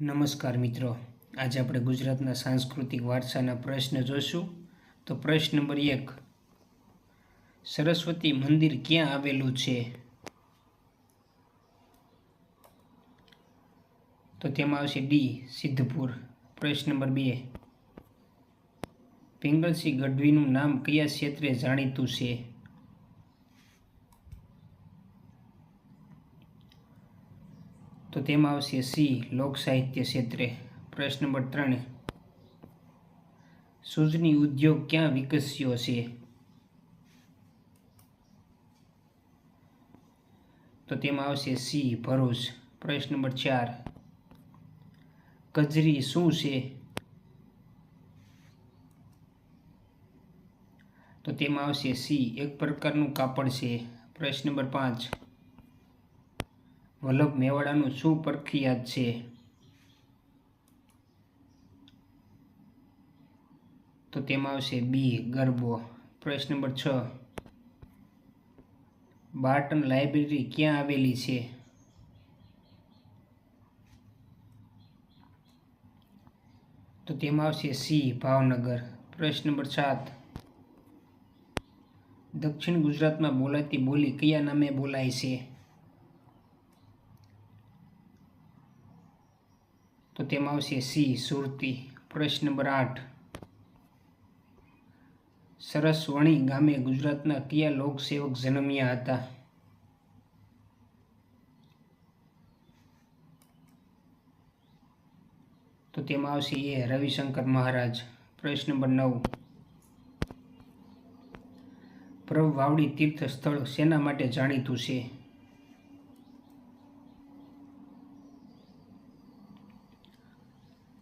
નમસ્કાર મિત્રો. આજે આપણે ગુજરાતના સાંસ્કૃતિક વારસાના પ્રશ્ન જોશું. તો પ્રશ્ન નંબર એક, સરસ્વતી મંદિર ક્યાં આવેલું છે? તો તેમાં આવશે ડી, સિદ્ધપુર. પ્રશ્ન નંબર બે, પિંગલસિંહ ગઢવીનું નામ કયા ક્ષેત્રે જાણીતું છે? તો તેમાં આવશે સી, લોક સાહિત્ય ક્ષેત્રે. પ્રશ્ન નંબર ત્રણ. સૂચની ઉદ્યોગ ક્યાં વિકસ્યો છે? તો તેમાં આવશે સી, ભરૂચ. પ્રશ્ન નંબર ચાર. કજરી શું છે? તો તેમાં આવશે સી, એક પ્રકારનું કાપડ છે. પ્રશ્ન નંબર પાંચ. વલ્લભ મેવાડાનું શું પ્રખ્યાત છે? તો તેમાં આવશે બી, ગરબો. પ્રશ્ન નંબર છ. બાર્ટન લાઇબ્રેરી ક્યાં આવેલી છે? તો તેમાં આવશે સી, ભાવનગર. પ્રશ્ન નંબર સાત. દક્ષિણ ગુજરાતમાં બોલાતી બોલી કયા નામે બોલાય છે? તો તેમાં આવશે સી, સુરતી. પ્રશ્ન નંબર આઠ. સરસવણી ગામે ગુજરાતના કયા લોકસેવક જન્મ્યા હતા? તો તેમાં આવશે એ, રવિશંકર મહારાજ. પ્રશ્ન નંબર નવ. પ્રભુ વાવડી તીર્થ સ્થળ શેના માટે જાણીતું છે?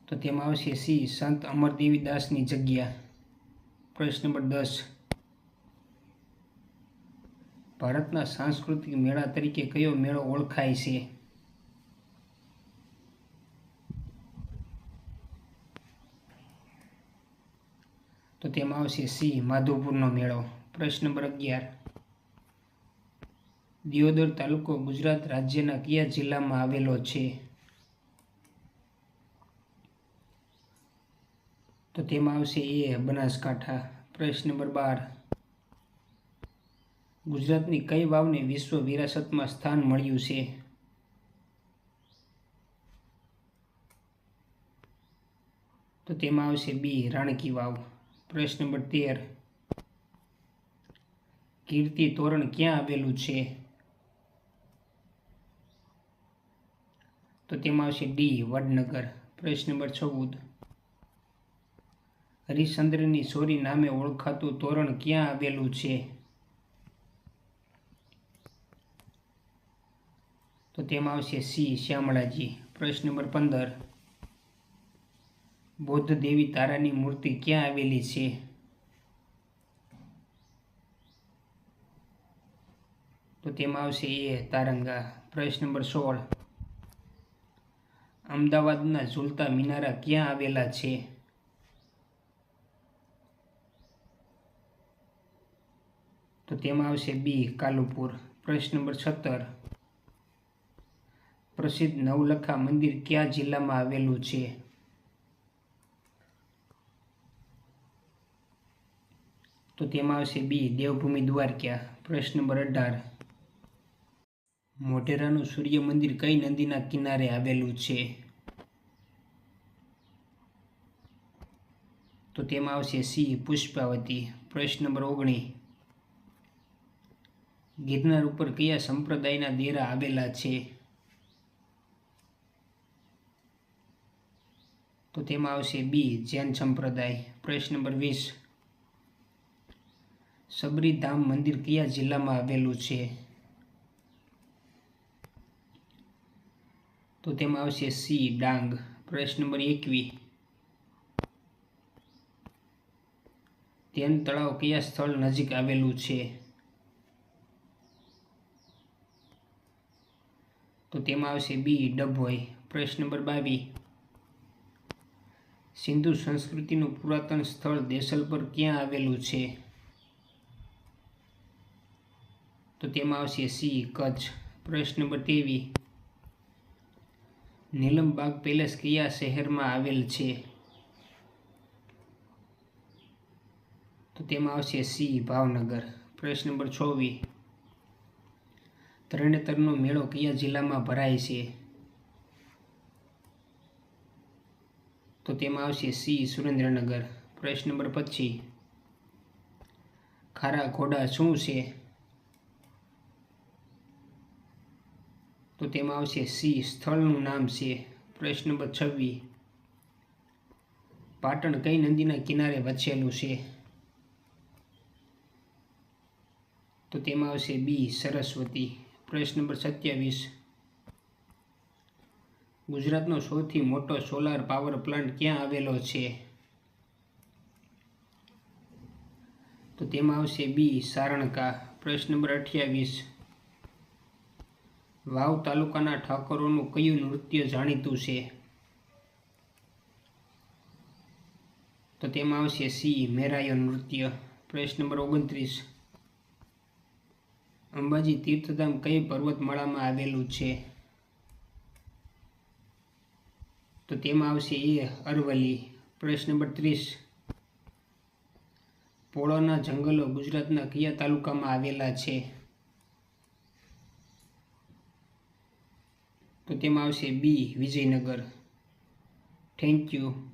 તો તેમાં આવશે સી, સંત અમરદેવી દાસની જગ્યા. પ્રશ્ન નંબર દસ. ભારતના સાંસ્કૃતિક મેળા તરીકે કયો મેળો ઓળખાય છે? તો તેમાં આવશે સી, માધવપુરનો મેળો. પ્રશ્ન નંબર અગિયાર. દિયોદર તાલુકો ગુજરાત રાજ્યના કયા જિલ્લામાં આવેલો છે? તો તેમાં આવશે એ બનાસકાંઠા, પ્રશ્ન નંબર બાર. ગુજરાતની કઈ વાવને વિશ્વ વિરાસતમાં સ્થાન મળ્યું છે? તો તેમાં આવશે બી, રાણકી વાવ. પ્રશ્ન નંબર તેર. કીર્તિ તોરણ ક્યાં આવેલું છે? તો તેમાં આવશે ડી, વડનગર. પ્રશ્ન નંબર ચૌદ. હરિશ્ચંદ્રની સોરી નામે ઓળખાતું તોરણ ક્યાં આવેલું છે? તો તેમાં આવશે સી, શ્યામળાજી. પ્રશ્ન નંબર પંદર. બૌદ્ધ દેવી તારાની મૂર્તિ ક્યાં આવેલી છે? તો તેમાં આવશે એ, તારંગા. પ્રશ્ન નંબર સોળ. અમદાવાદના ઝૂલતા મિનારા ક્યાં આવેલા છે? તો તેમાં આવશે બી, કાલુપુર. પ્રશ્ન નંબર સત્તર. પ્રસિદ્ધ નવલખા મંદિર કયા જિલ્લામાં આવેલું છે? તો તેમાં આવશે બી, દેવભૂમિ દ્વારકા. પ્રશ્ન નંબર અઢાર. મોઢેરાનું સૂર્ય મંદિર કઈ નદીના કિનારે આવેલું છે? તો તેમાં આવશે સી, પુષ્પાવતી. પ્રશ્ન નંબર ઓગણીસ. ગિરનાર ઉપર કયા સંપ્રદાયના દેરા આવેલા છે? તો તેમાં આવશે બી, જૈન સંપ્રદાય. પ્રશ્ન નંબર વીસ. સબરીધામ મંદિર કયા જિલ્લામાં આવેલું છે? તો તેમાં આવશે સી, ડાંગ. પ્રશ્ન નંબર એકવીસ તેન તળાવ કયા સ્થળ નજીક આવેલું છે? તો તેમાં આવશે બી, ડભોઈ. પ્રશ્ન નંબર બાવીસ સિંધુ સંસ્કૃતિનું પુરાતન સ્થળ દેસલ પર ક્યાં આવેલું છે? તો તેમાં આવશે સી, કચ્છ. પ્રશ્ન નંબર ત્રેવીસ. નીલમબાગ પેલેસ કયા શહેરમાં આવેલ છે? તો તેમાં આવશે સી, ભાવનગર. પ્રશ્ન નંબર ચોવીસ. તરણેતરનો મેળો કયા જિલ્લામાં ભરાય છે? તો તેમાં આવશે સી, સુરેન્દ્રનગર. પ્રશ્ન નંબર પચીસ. ખારા ઘોડા શું છે? તો તેમાં આવશે સી, સ્થળનું નામ છે. પ્રશ્ન નંબર છવ્વીસ. પાટણ કઈ નદીના કિનારે વસેલું છે? તો તેમાં આવશે બી, સરસ્વતી. પ્રશ્ન નંબર સત્યાવીસ. ગુજરાતનો સૌથી મોટો સોલાર પાવર પ્લાન્ટ ક્યાં આવેલો છે? તો તેમાં આવશે બી સારણકા. પ્રશ્ન નંબર અઠ્યાવીસ. વાવ તાલુકાના ઠાકોરોનું કયું નૃત્ય જાણીતું છે? તો તેમાં આવશે સી મેરાયો નૃત્ય. પ્રશ્ન નંબર ઓગણત્રીસ. અંબાજી તીર્થધામ કઈ પર્વતમાળામાં આવેલું છે? તો તેમાં આવશે એ અરવલી પ્રશ્ન નંબર ત્રીસ. પોળોના જંગલો ગુજરાતના કયા તાલુકામાં આવેલા છે? તો તેમાં આવશે બી, વિજયનગર. Thank you